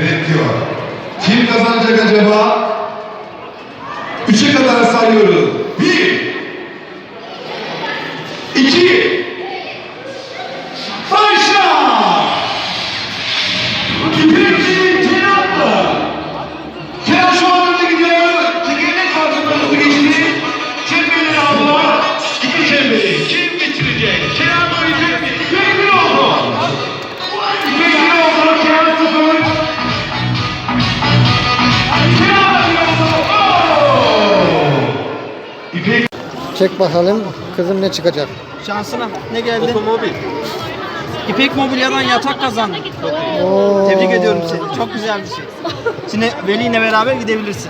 yönetiyor. Kim kazanacak acaba? Üçe kadar sayıyoruz. Bir, iki, İpek Çek bakalım kızım ne çıkacak. Şansına ne geldi? Otomobil. İpek Mobilya'dan yatak kazandım. Oo. Tebrik ediyorum seni. Çok güzel bir şey. Şimdi Veli ile beraber gidebilirsin.